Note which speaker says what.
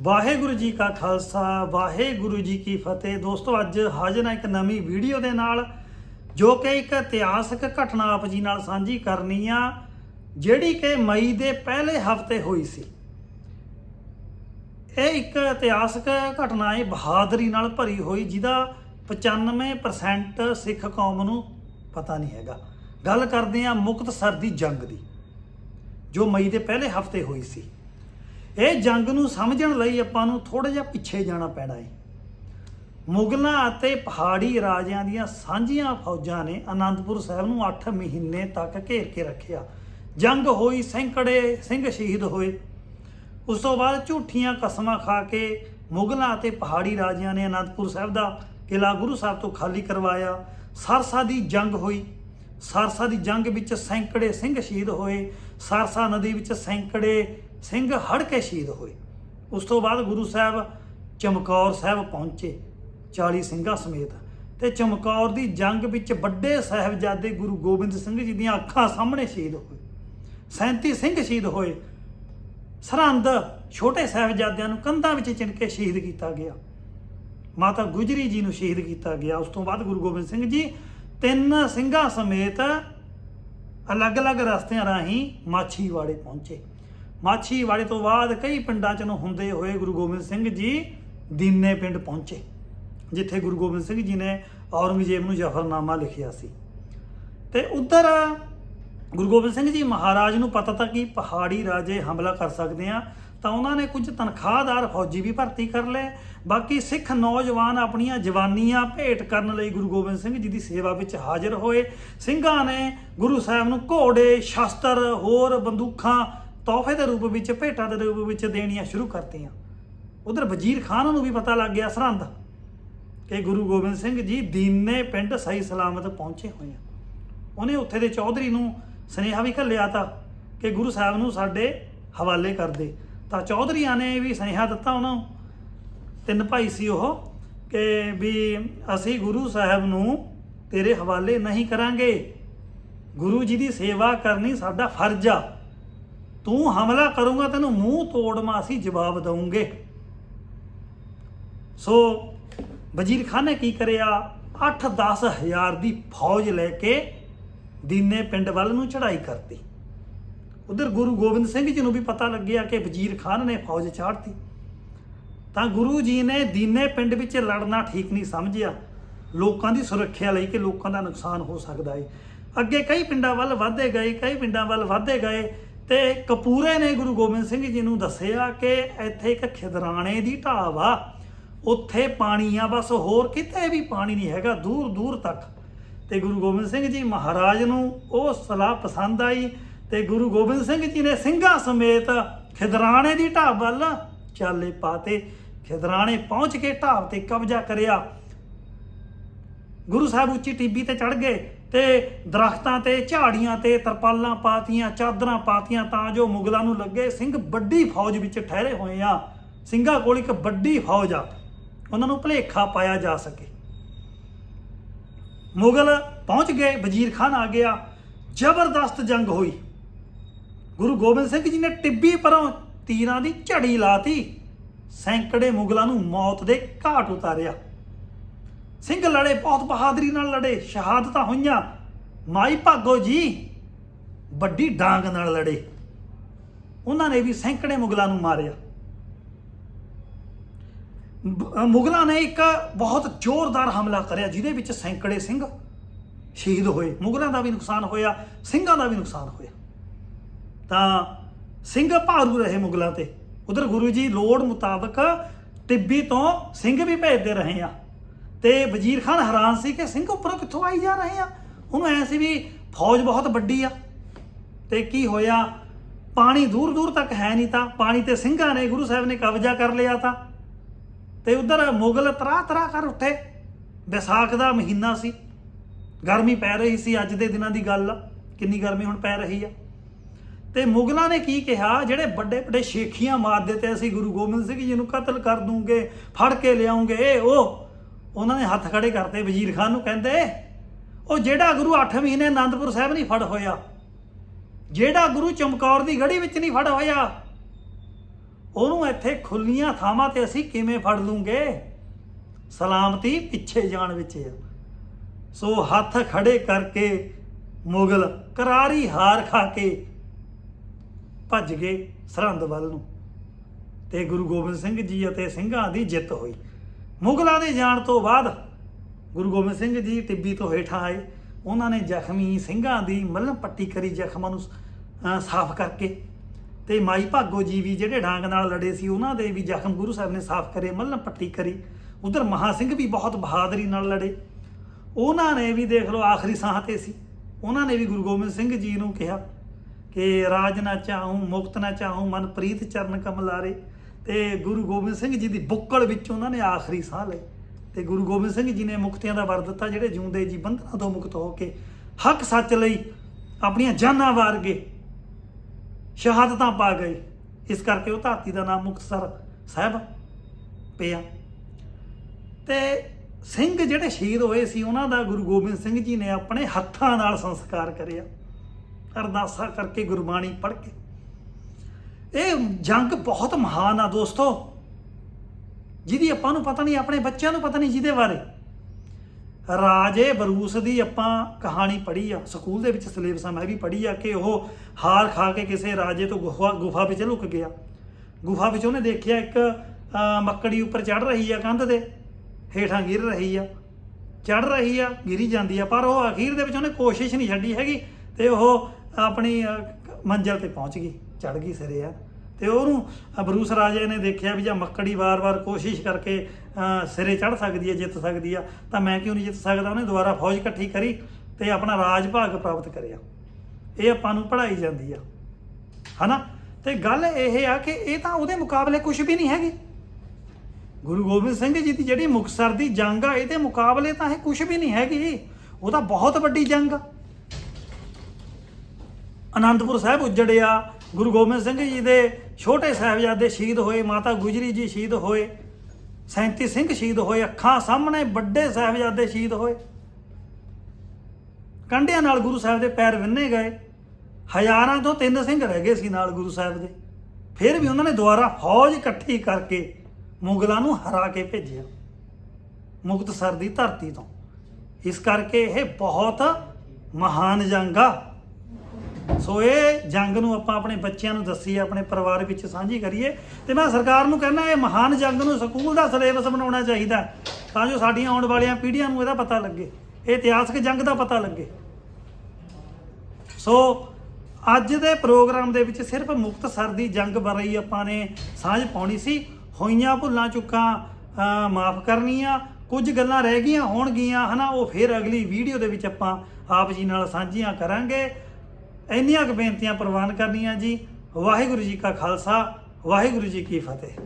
Speaker 1: ਵਾਹਿਗੁਰੂ ਜੀ ਕਾ ਖਾਲਸਾ, ਵਾਹਿਗੁਰੂ ਜੀ ਕੀ ਫਤਿਹ। ਦੋਸਤੋ, ਅੱਜ ਹਾਜ਼ਰ ਹਾਂ ਇੱਕ ਨਵੀਂ ਵੀਡੀਓ ਦੇ ਨਾਲ, ਜੋ ਕਿ ਇੱਕ ਇਤਿਹਾਸਕ ਘਟਨਾ ਆਪ ਜੀ ਨਾਲ ਸਾਂਝੀ ਕਰਨੀ ਆ, ਜਿਹੜੀ ਕਿ ਮਈ ਦੇ ਪਹਿਲੇ ਹਫ਼ਤੇ ਹੋਈ ਸੀ। ਇਹ ਇੱਕ ਇਤਿਹਾਸਕ ਘਟਨਾ ਹੈ ਬਹਾਦਰੀ ਨਾਲ ਭਰੀ ਹੋਈ, ਜਿਹਦਾ 95% ਸਿੱਖ ਕੌਮ ਨੂੰ ਪਤਾ ਨਹੀਂ ਹੈਗਾ। ਗੱਲ ਕਰਦੇ ਆ ਮੁਕਤਸਰ ਦੀ ਜੰਗ ਦੀ, ਜੋ ਮਈ ਦੇ ਪਹਿਲੇ ਹਫ਼ਤੇ ਹੋਈ ਸੀ। ਇਹ ਜੰਗ ਨੂੰ ਸਮਝਣ ਲਈ ਆਪਾਂ ਨੂੰ ਥੋੜਾ ਜਿਹਾ ਪਿੱਛੇ ਜਾਣਾ ਪੈਣਾ ਹੈ ਮੁਗਲਾਂ ਅਤੇ ਪਹਾੜੀ ਰਾਜਿਆਂ ਦੀਆਂ ਸਾਂਝੀਆਂ ਫੌਜਾਂ ਨੇ ਅਨੰਦਪੁਰ ਸਾਹਿਬ ਨੂੰ 8 ਮਹੀਨੇ ਤੱਕ ਘੇਰ ਕੇ ਰੱਖਿਆ। ਜੰਗ ਹੋਈ, ਸੈਂਕੜੇ ਸਿੰਘ ਸ਼ਹੀਦ ਹੋਏ। ਉਸ ਤੋਂ ਬਾਅਦ ਝੂਠੀਆਂ ਕਸਮਾਂ ਖਾ ਕੇ ਮੁਗਲਾਂ ਅਤੇ ਪਹਾੜੀ ਰਾਜਿਆਂ ਨੇ ਅਨੰਦਪੁਰ ਸਾਹਿਬ ਦਾ ਕਿਲਾ ਗੁਰੂ ਸਾਹਿਬ ਤੋਂ ਖਾਲੀ ਕਰਵਾਇਆ। ਸਰਸਾ ਦੀ ਜੰਗ ਹੋਈ। ਸਰਸਾ ਦੀ ਜੰਗ ਵਿੱਚ ਸੈਂਕੜੇ ਸਿੰਘ ਸ਼ਹੀਦ ਹੋਏ। ਸਰਸਾ ਨਦੀ ਵਿੱਚ ਸੈਂਕੜੇ ਸਿੰਘ ਹੜ ਕੇ ਸ਼ਹੀਦ ਹੋਏ। ਉਸ ਤੋਂ ਬਾਅਦ ਗੁਰੂ ਸਾਹਿਬ ਚਮਕੌਰ ਸਾਹਿਬ ਪਹੁੰਚੇ 40 ਸਿੰਘਾਂ ਸਮੇਤ। ਤੇ ਚਮਕੌਰ ਦੀ ਜੰਗ ਵਿੱਚ ਵੱਡੇ ਸਾਹਿਬਜ਼ਾਦੇ ਗੁਰੂ ਗੋਬਿੰਦ ਸਿੰਘ ਜੀ ਦੀਆਂ ਅੱਖਾਂ ਸਾਹਮਣੇ ਸ਼ਹੀਦ ਹੋਏ। 37 ਸਿੰਘ ਸ਼ਹੀਦ ਹੋਏ। ਸਰਹੰਦ ਛੋਟੇ ਸਾਹਿਬਜ਼ਾਦਿਆਂ ਨੂੰ ਕੰਧਾਂ ਵਿੱਚ ਚਿਣ ਕੇ ਸ਼ਹੀਦ ਕੀਤਾ ਗਿਆ। ਮਾਤਾ ਗੁਜਰੀ ਜੀ ਨੂੰ ਸ਼ਹੀਦ ਕੀਤਾ ਗਿਆ। ਉਸ ਤੋਂ ਬਾਅਦ ਗੁਰੂ ਗੋਬਿੰਦ ਸਿੰਘ ਜੀ ਤਿੰਨ ਸਿੰਘਾਂ ਸਮੇਤ ਅਲੱਗ-ਅਲੱਗ ਰਸਤਿਆਂ ਰਾਹੀਂ ਮਾਛੀਵਾੜੇ ਪਹੁੰਚੇ। ਮਾਛੀਵਾੜੇ ਤੋਂ ਬਾਅਦ ਕਈ ਪਿੰਡਾਂ ਚ ਨੂੰ ਹੁੰਦੇ ਹੋਏ ਗੁਰੂ ਗੋਬਿੰਦ ਸਿੰਘ ਜੀ ਦੀਨੇ ਪਿੰਡ ਪਹੁੰਚੇ, ਜਿੱਥੇ ਗੁਰੂ ਗੋਬਿੰਦ ਸਿੰਘ ਜੀ ਨੇ ਔਰੰਗਜ਼ੇਬ ਨੂੰ ਜ਼ਫਰਨਾਮਾ ਲਿਖਿਆ ਸੀ। ਤੇ ਉਧਰ ਗੁਰੂ ਗੋਬਿੰਦ ਸਿੰਘ ਜੀ ਮਹਾਰਾਜ ਨੂੰ ਪਤਾ ਤਾਂ ਕਿ ਪਹਾੜੀ ਰਾਜੇ ਹਮਲਾ ਕਰ ਸਕਦੇ ਆ, ਤਾਂ ਉਹਨਾਂ ਨੇ ਕੁਝ ਤਨਖਾਹਦਾਰ ਫੌਜੀ ਵੀ ਭਰਤੀ ਕਰ ਲਏ। ਬਾਕੀ ਸਿੱਖ ਨੌਜਵਾਨ ਆਪਣੀਆਂ ਜਵਾਨੀਆਂ ਭੇਟ ਕਰਨ ਲਈ ਗੁਰੂ ਗੋਬਿੰਦ ਸਿੰਘ ਜੀ ਦੀ ਸੇਵਾ ਵਿੱਚ ਹਾਜ਼ਰ ਹੋਏ। ਸਿੰਘਾਂ ਨੇ ਗੁਰੂ ਸਾਹਿਬ ਨੂੰ ਘੋੜੇ, ਸ਼ਸਤਰ, ਹੋਰ ਬੰਦੂਕਾਂ ਤੋਹਫੇ ਦੇ ਰੂਪ ਵਿੱਚ, ਭੇਟਾਂ ਦੇ ਰੂਪ ਵਿੱਚ ਦੇਣੀਆਂ ਸ਼ੁਰੂ ਕਰਤੀਆਂ। ਉਧਰ ਵਜ਼ੀਰ ਖਾਨ ਨੂੰ ਵੀ ਪਤਾ ਲੱਗ ਗਿਆ ਸਰਹੰਦ ਕਿ ਗੁਰੂ ਗੋਬਿੰਦ ਸਿੰਘ ਜੀ ਦੀਨੇ ਪਿੰਡ ਸਹੀ ਸਲਾਮਤ ਪਹੁੰਚੇ ਹੋਏ ਆ। ਉਹਨੇ ਉੱਥੇ ਦੇ ਚੌਧਰੀ ਨੂੰ ਸੁਨੇਹਾ ਵੀ ਘੱਲਿਆ ਤਾ ਕਿ ਗੁਰੂ ਸਾਹਿਬ ਨੂੰ ਸਾਡੇ ਹਵਾਲੇ ਕਰ ਦੇ। ਤਾਂ ਚੌਧਰੀਆਂ ਨੇ ਵੀ ਸੁਨੇਹਾ ਦਿੱਤਾ ਉਹਨਾਂ ਨੂੰ। ਤਿੰਨ ਭਾਈ ਸੀ ਉਹ ਕਿ ਵੀ ਅਸੀਂ ਗੁਰੂ ਸਾਹਿਬ ਨੂੰ ਤੇਰੇ ਹਵਾਲੇ ਨਹੀਂ ਕਰਾਂਗੇ। ਗੁਰੂ ਜੀ ਦੀ ਸੇਵਾ ਕਰਨੀ ਸਾਡਾ ਫਰਜ਼ ਆ। ਤੂੰ ਹਮਲਾ ਕਰੂੰਗਾ, ਤੈਨੂੰ ਮੂੰਹ ਤੋੜਮਾ ਅਸੀਂ ਜਵਾਬ ਦਵਾਂਗੇ ਸੋ ਵਜ਼ੀਰ ਖਾਨ ਨੇ ਕੀ ਕਰਿਆ? 8-10 ਹਜ਼ਾਰ ਦੀ ਫੌਜ ਲੈ ਕੇ ਦੀਨੇ ਪਿੰਡ ਵੱਲ ਨੂੰ ਚੜ੍ਹਾਈ ਕਰਤੀ। ਉਧਰ ਗੁਰੂ ਗੋਬਿੰਦ ਸਿੰਘ ਜੀ ਨੂੰ ਵੀ ਪਤਾ ਲੱਗਿਆ ਕਿ ਵਜ਼ੀਰ ਖਾਨ ਨੇ ਫੌਜ ਚਾੜਤੀ ਤਾਂ ਗੁਰੂ ਜੀ ਨੇ ਦੀਨੇ ਪਿੰਡ ਵਿੱਚ ਲੜਨਾ ਠੀਕ ਨਹੀਂ ਸਮਝਿਆ। ਲੋਕਾਂ ਦੀ ਸੁਰੱਖਿਆ ਲਈ ਕਿ ਲੋਕਾਂ ਦਾ ਨੁਕਸਾਨ ਹੋ ਸਕਦਾ ਹੈ ਅੱਗੇ ਕਈ ਪਿੰਡਾਂ ਵੱਲ ਵਧਦੇ ਗਏ, ਕਈ ਪਿੰਡਾਂ ਵੱਲ ਵਧਦੇ ਗਏ। ਤੇ ਕਪੂਰੇ ਨੇ ਗੁਰੂ ਗੋਬਿੰਦ ਸਿੰਘ ਜੀ ਨੂੰ ਦੱਸਿਆ ਕਿ ਇੱਥੇ ਇੱਕ ਖਿਦਰਾਣੇ ਦੀ ਢਾਬ ਆ। ਉੱਥੇ ਪਾਣੀ ਆ, ਬਸ ਹੋਰ ਕਿਤੇ ਵੀ ਪਾਣੀ ਨਹੀਂ ਹੈਗਾ, ਦੂਰ ਦੂਰ ਤੱਕ। ਤੇ ਗੁਰੂ ਗੋਬਿੰਦ ਸਿੰਘ ਜੀ ਮਹਾਰਾਜ ਨੂੰ ਉਹ ਸਲਾਹ ਪਸੰਦ ਆਈ ਤੇ ਗੁਰੂ ਗੋਬਿੰਦ ਸਿੰਘ ਜੀ ਨੇ ਸਿੰਘਾਂ ਸਮੇਤ ਖਿਦਰਾਣੇ ਦੀ ਢਾਬ ਵੱਲ ਚਾਲੇ ਪਾਤੇ। ਖਿਦਰਾਣੇ ਪਹੁੰਚ ਕੇ ਢਾਬ ਤੇ ਕਬਜ਼ਾ ਕਰਿਆ। ਗੁਰੂ ਸਾਹਿਬ ਉੱਚੀ ਟਿੱਬੀ ਤੇ ਚੜ ਗਏ ਤੇ ਦਰਖਤਾਂ ਤੇ, ਝਾੜੀਆਂ ਤੇ, ਤਰਪਾਲਾਂ ਪਾਤੀਆਂ, ਚਾਦਰਾਂ ਪਾਤੀਆਂ ਤਾਂ ਜੋ ਮੁਗਲਾਂ ਨੂੰ ਲੱਗੇ ਸਿੰਘ ਵੱਡੀ ਫੌਜ ਵਿੱਚ ਠਹਿਰੇ ਹੋਏ ਆ। ਸਿੰਘਾਂ ਕੋਲ ਇੱਕ ਵੱਡੀ ਫੌਜ ਆ। ਉਹਨਾਂ ਨੂੰ ਭਲੇਖਾ ਪਾਇਆ ਜਾ ਸਕੇ। ਮੁਗਲ ਪਹੁੰਚ ਗਏ, ਵਜ਼ੀਰ ਖਾਨ ਆ ਗਿਆ। ਜ਼ਬਰਦਸਤ ਜੰਗ ਹੋਈ। ਗੁਰੂ ਗੋਬਿੰਦ ਸਿੰਘ ਜੀ ਨੇ ਟਿੱਬੀ ਪਰੋਂ ਤੀਰਾਂ ਦੀ ਝੜੀ ਲਾਤੀ। ਸੈਂਕੜੇ ਮੁਗਲਾਂ ਨੂੰ ਮੌਤ ਦੇ ਘਾਟ ਉਤਾਰਿਆ। ਸਿੰਘ ਲੜੇ, ਬਹੁਤ ਬਹਾਦਰੀ ਨਾਲ ਲੜੇ, ਸ਼ਹਾਦਤਾਂ ਹੋਈਆਂ। ਮਾਈ ਭਾਗੋ ਜੀ ਵੱਡੀ ਡਾਂਗ ਨਾਲ ਲੜੇ। ਉਹਨਾਂ ਨੇ ਵੀ ਸੈਂਕੜੇ ਮੁਗਲਾਂ ਨੂੰ ਮਾਰਿਆ। ਮੁਗਲਾਂ ਨੇ ਇੱਕ ਬਹੁਤ ਜ਼ੋਰਦਾਰ ਹਮਲਾ ਕਰਿਆ, ਜਿਹਦੇ ਵਿੱਚ ਸੈਂਕੜੇ ਸਿੰਘ ਸ਼ਹੀਦ ਹੋਏ। ਮੁਗਲਾਂ ਦਾ ਵੀ ਨੁਕਸਾਨ ਹੋਇਆ, ਸਿੰਘਾਂ ਦਾ ਵੀ ਨੁਕਸਾਨ ਹੋਇਆ। ਤਾਂ ਸਿੰਘ ਭਾਰੂ ਰਹੇ ਮੁਗਲਾਂ ਤੇ। ਉਧਰ ਗੁਰੂ ਜੀ ਲੋੜ ਮੁਤਾਬਕ ਟਿੱਬੀ ਤੋਂ ਸਿੰਘ ਵੀ ਭੇਜਦੇ ਰਹੇ ਆ। ਤੇ ਵਜ਼ੀਰ ਖਾਨ ਹੈਰਾਨ ਸੀ ਕਿ ਸਿੰਘ ਉੱਪਰੋਂ ਕਿੱਥੋਂ ਆਈ ਜਾ ਰਹੇ ਆ? ਉਹਨੂੰ ਐ ਸੀ ਵੀ ਫੌਜ ਬਹੁਤ ਵੱਡੀ ਆ। ਤੇ ਕੀ ਹੋਇਆ? ਪਾਣੀ ਦੂਰ ਦੂਰ ਤੱਕ ਹੈ ਨਹੀਂ ਤਾਂ, ਪਾਣੀ ਤੇ ਸਿੰਘਾਂ ਨੇ, ਗੁਰੂ ਸਾਹਿਬ ਨੇ ਕਬਜ਼ਾ ਕਰ ਲਿਆ ਤਾਂ। ਤੇ ਉਧਰ ਮੁਗਲ ਤਰਾ ਤਰਾ ਕਰ ਉੱਠੇ। ਵਿਸਾਖ ਦਾ ਮਹੀਨਾ ਸੀ। ਗਰਮੀ ਪੈ ਰਹੀ ਸੀ ਅੱਜ ਦੇ ਦਿਨਾਂ ਦੀ ਗੱਲ ਆ। ਕਿੰਨੀ ਗਰਮੀ ਹੁਣ ਪੈ ਰਹੀ ਆ। ਤੇ ਮੁਗਲਾਂ ਨੇ ਕੀ ਕਿਹਾ? ਜਿਹੜੇ ਵੱਡੇ ਵੱਡੇ ਸ਼ੇਖੀਆਂ ਮਾਰਦੇ ਤੇ ਅਸੀਂ ਗੁਰੂ ਗੋਬਿੰਦ ਸਿੰਘ ਜੀ ਨੂੰ ਕਤਲ ਕਰ ਦੂੰਗੇ, ਫੜ ਕੇ ਲਿਆਉਂਗੇ, ਇਹ ਉਹ। ਉਹਨਾਂ ਨੇ ਹੱਥ ਖੜੇ ਕਰਤੇ, ਵਜ਼ੀਰ ਖਾਨ ਨੂੰ ਕਹਿੰਦੇ, ਉਹ ਜਿਹੜਾ ਗੁਰੂ 8 ਮਹੀਨੇ ਆਨੰਦਪੁਰ ਸਾਹਿਬ ਨਹੀਂ ਫੜ ਹੋਇਆ, ਜਿਹੜਾ ਗੁਰੂ ਚਮਕੌਰ ਦੀ ਗੜੀ ਵਿੱਚ ਨਹੀਂ ਫੜ ਹੋਇਆ, ਉਹਨੂੰ ਇੱਥੇ ਖੁੱਲੀਆਂ ਥਾਵਾਂ ਤੇ ਅਸੀਂ ਕਿਵੇਂ ਫੜ ਲੂੰਗੇ? ਸਲਾਮਤੀ ਪਿੱਛੇ ਜਾਣ ਵਿੱਚ ਆ। ਸੋ ਹੱਥ ਖੜੇ ਕਰਕੇ ਮੁਗਲ ਕਰਾਰੀ ਹਾਰ ਖਾ ਕੇ ਭੱਜ ਗਏ ਸਰਹੰਦ ਵੱਲ ਨੂੰ ਤੇ ਗੁਰੂ ਗੋਬਿੰਦ ਸਿੰਘ ਜੀ ਅਤੇ ਸਿੰਘਾਂ ਦੀ ਜਿੱਤ ਹੋਈ। ਮੁਗਲਾਂ ਦੇ ਜਾਣ ਤੋਂ ਬਾਅਦ ਗੁਰੂ ਗੋਬਿੰਦ ਸਿੰਘ ਜੀ ਟਿੱਬੀ ਤੋਂ ਹੇਠਾਂ ਆਏ। ਉਹਨਾਂ ਨੇ ਜ਼ਖਮੀ ਸਿੰਘਾਂ ਦੀ ਮਲਮ ਪੱਟੀ ਕਰੀ ਜ਼ਖਮਾਂ ਨੂੰ ਸਾਫ਼ ਕਰਕੇ ਤੇ ਮਾਈ ਭਾਗੋ ਜੀ ਵੀ ਜਿਹੜੇ ਡਾਂਗ ਨਾਲ ਲੜੇ ਸੀ, ਉਹਨਾਂ ਦੇ ਵੀ ਜ਼ਖਮ ਗੁਰੂ ਸਾਹਿਬ ਨੇ ਸਾਫ਼ ਕਰੇ ਮੱਲ੍ਹਮ ਪੱਟੀ ਕਰੀ। ਉਧਰ ਮਹਾ ਸਿੰਘ ਵੀ ਬਹੁਤ ਬਹਾਦਰੀ ਨਾਲ ਲੜੇ। ਉਹਨਾਂ ਨੇ ਵੀ ਦੇਖ ਲਓ ਆਖਰੀ ਸਾਹ ਤੇ ਸੀ। ਉਹਨਾਂ ਨੇ ਵੀ ਗੁਰੂ ਗੋਬਿੰਦ ਸਿੰਘ ਜੀ ਨੂੰ ਕਿਹਾ ਕਿ ਰਾਜ ਨਾ ਚਾਹੂੰ, ਮੁਕਤ ਨਾ ਚਾਹੂੰ ਮਨ ਪ੍ਰੀਤ ਚਰਨ ਕਮਲਾਰੇ। ਤੇ ਗੁਰੂ ਗੋਬਿੰਦ ਸਿੰਘ ਜੀ ਦੀ ਬੁੱਕਲ ਵਿੱਚ ਉਹਨਾਂ ਨੇ ਆਖਰੀ ਸਾਹ ਲਈ ਤੇ ਗੁਰੂ ਗੋਬਿੰਦ ਸਿੰਘ ਜੀ ਨੇ ਮੁਕਤਿਆਂ ਦਾ ਵਰ ਦਿੱਤਾ, ਜਿਹੜੇ ਜਿਉਂਦੇ ਜੀ ਬੰਧਨਾਂ ਤੋਂ ਮੁਕਤ ਹੋ ਕੇ ਹੱਕ ਸੱਚ ਲਈ ਆਪਣੀਆਂ ਜਾਨਾਂ ਵਾਰ ਗਏ, ਸ਼ਹਾਦਤਾਂ ਪਾ ਗਏ। ਇਸ ਕਰਕੇ ਉਹ ਧਰਤੀ ਦਾ ਨਾਮ ਮੁਕਤਸਰ ਸਾਹਿਬ ਪਿਆ। ਤੇ ਸਿੰਘ ਜਿਹੜੇ ਸ਼ਹੀਦ ਹੋਏ ਸੀ, ਉਹਨਾਂ ਦਾ ਗੁਰੂ ਗੋਬਿੰਦ ਸਿੰਘ ਜੀ ਨੇ ਆਪਣੇ ਹੱਥਾਂ ਨਾਲ ਸੰਸਕਾਰ ਕਰਿਆ। ਅਰਦਾਸਾਂ ਕਰਕੇ ਗੁਰਬਾਣੀ ਪੜ੍ਹ ਕੇ ਇਹ ਜੰਗ ਬਹੁਤ ਮਹਾਨ ਆ ਦੋਸਤੋ। ਜਿਹਦੀ ਆਪਾਂ ਨੂੰ ਪਤਾ ਨਹੀਂ, ਆਪਣੇ ਬੱਚਿਆਂ ਨੂੰ ਪਤਾ ਨਹੀਂ ਜਿਹਦੇ ਬਾਰੇ। ਰਾਜੇ ਬਰੂਸ ਦੀ ਆਪਾਂ ਕਹਾਣੀ ਪੜ੍ਹੀ ਆ। ਸਕੂਲ ਦੇ ਵਿੱਚ ਸਿਲੇਬਸ ਮੈਂ ਵੀ ਪੜ੍ਹੀ ਆ ਕਿ ਉਹ ਹਾਰ ਖਾ ਕੇ ਕਿਸੇ ਰਾਜੇ ਤੋਂ ਗੁਫਾ ਗੁਫਾ ਵਿੱਚ ਲੁਕ ਗਿਆ। ਗੁਫਾ ਵਿੱਚ ਉਹਨੇ ਦੇਖਿਆ ਇੱਕ ਮੱਕੜੀ ਉੱਪਰ ਚੜ ਰਹੀ ਆ ਕੰਧ ਦੇ ਹੇਠਾਂ ਗਿਰ ਰਹੀ ਆ। ਚੜ ਰਹੀ ਆ, ਗਿਰੀ ਜਾਂਦੀ ਆ, ਪਰ ਉਹ ਅਖੀਰ ਦੇ ਵਿੱਚ ਉਹਨੇ ਕੋਸ਼ਿਸ਼ ਨਹੀਂ ਛੱਡੀ ਹੈਗੀ ਤੇ ਉਹ ਆਪਣੀ ਮੰਜ਼ਿਲ ਤੇ ਪਹੁੰਚ ਗਈ। ਚੜ ਗਈ ਸਿਰੇ ਆ। ਤੇ ਉਹਨੂੰ ਬਰੂਸ ਰਾਜੇ ਨੇ ਦੇਖਿਆ ਵੀ ਜਾਂ ਮੱਕੜੀ ਵਾਰ-ਵਾਰ ਕੋਸ਼ਿਸ਼ ਕਰਕੇ ਸਿਰੇ ਚੜ ਸਕਦੀ ਹੈ, ਜਿੱਤ ਸਕਦੀ ਆ। ਤਾਂ ਮੈਂ ਕਿਉਂ ਨਹੀਂ ਜਿੱਤ ਸਕਦਾ? ਉਹਨੇ ਦੁਬਾਰਾ ਫੌਜ ਇਕੱਠੀ ਕਰੀ ਤੇ ਆਪਣਾ ਰਾਜ ਭਾਗ ਪ੍ਰਾਪਤ ਕਰਿਆ। ਇਹ ਆਪਾਂ ਨੂੰ ਪੜ੍ਹਾਈ ਜਾਂਦੀ ਆ। ਹਨਾ? ਤੇ ਗੱਲ ਇਹ ਆ ਕਿ ਇਹ ਤਾਂ ਉਹਦੇ ਮੁਕਾਬਲੇ ਕੁਝ ਵੀ ਨਹੀਂ ਹੈਗੀ। ਗੁਰੂ ਗੋਬਿੰਦ ਸਿੰਘ ਜੀ ਦੀ ਜਿਹੜੀ ਮੁਕਤਸਰ ਦੀ ਜੰਗ ਆ, ਇਹਦੇ ਮੁਕਾਬਲੇ ਤਾਂ ਇਹ ਕੁਝ ਵੀ ਨਹੀਂ ਹੈਗੀ। ਉਹ ਤਾਂ ਬਹੁਤ ਵੱਡੀ ਜੰਗ ਆ। ਅਨੰਦਪੁਰ ਸਾਹਿਬ ਉਜੜਿਆ ਗੁਰੂ ਗੋਬਿੰਦ ਸਿੰਘ ਜੀ ਦੇ ਛੋਟੇ ਸਾਹਿਬਜ਼ਾਦੇ ਸ਼ਹੀਦ ਹੋਏ, ਮਾਤਾ ਗੁਜਰੀ ਜੀ ਸ਼ਹੀਦ ਹੋਏ 37 ਸਿੰਘ ਸ਼ਹੀਦ ਹੋਏ, ਅੱਖਾਂ ਸਾਹਮਣੇ ਵੱਡੇ ਸਾਹਿਬਜ਼ਾਦੇ ਸ਼ਹੀਦ ਹੋਏ। ਕੰਡਿਆਂ ਨਾਲ ਗੁਰੂ ਸਾਹਿਬ ਦੇ ਪੈਰ ਵਿੰਨੇ ਗਏ। ਹਜ਼ਾਰਾਂ ਤੋਂ ਤਿੰਨ ਸਿੰਘ ਰਹਿ ਗਏ ਸੀ ਨਾਲ ਗੁਰੂ ਸਾਹਿਬ ਦੇ। ਫਿਰ ਵੀ ਉਹਨਾਂ ਨੇ ਦੁਬਾਰਾ ਫੌਜ ਇਕੱਠੀ ਕਰਕੇ ਮੁਗਲਾਂ ਨੂੰ ਹਰਾ ਕੇ ਭੇਜਿਆ। ਮੁਕਤਸਰ ਦੀ ਧਰਤੀ ਤੋਂ। ਇਸ ਕਰਕੇ ਇਹ ਬਹੁਤ ਮਹਾਨ ਜੰਗ ਆ। ਸੋ ਇਹ ਜੰਗ ਨੂੰ ਆਪਾਂ ਆਪਣੇ ਬੱਚਿਆਂ ਨੂੰ ਦੱਸੀਏ, ਆਪਣੇ ਪਰਿਵਾਰ ਵਿੱਚ ਸਾਂਝੀ ਕਰੀਏ। ਤੇ ਮੈਂ ਸਰਕਾਰ ਨੂੰ ਕਹਿੰਦਾ, ਇਹ ਮਹਾਨ ਜੰਗ ਨੂੰ ਸਕੂਲ ਦਾ ਸਿਲੇਬਸ ਬਣਾਉਣਾ ਚਾਹੀਦਾ ਤਾਂ ਜੋ ਸਾਡੀਆਂ ਆਉਣ ਵਾਲੀਆਂ ਪੀੜ੍ਹੀਆਂ ਨੂੰ ਇਹਦਾ ਪਤਾ ਲੱਗੇ, ਇਹ ਇਤਿਹਾਸਕ ਜੰਗ ਦਾ ਪਤਾ ਲੱਗੇ। ਸੋ ਅੱਜ ਦੇ ਪ੍ਰੋਗਰਾਮ ਦੇ ਵਿੱਚ ਸਿਰਫ ਮੁਕਤਸਰ ਦੀ ਜੰਗ ਬਾਰੇ ਹੀ ਆਪਾਂ ਨੇ ਸਾਂਝ ਪਾਉਣੀ ਸੀ। ਹੋਈਆਂ ਭੁੱਲਾਂ ਚੁੱਕਾਂ ਮਾਫ ਕਰਨੀਆਂ, ਕੁਝ ਗੱਲਾਂ ਰਹਿ ਗਈਆਂ, ਹੋਣਗੀਆਂ, ਹਨਾ, ਉਹ ਫਿਰ ਅਗਲੀ ਵੀਡੀਓ ਦੇ ਵਿੱਚ ਆਪਾਂ ਆਪ ਜੀ ਨਾਲ ਸਾਂਝੀਆਂ ਕਰਾਂਗੇ। ਇੰਨੀਆਂ ਕੁ ਬੇਨਤੀਆਂ ਪ੍ਰਵਾਨ ਕਰਨੀਆਂ ਜੀ। ਵਾਹਿਗੁਰੂ ਜੀ ਕਾ ਖਾਲਸਾ ਵਾਹਿਗੁਰੂ ਜੀ ਕੀ ਫਤਿਹ।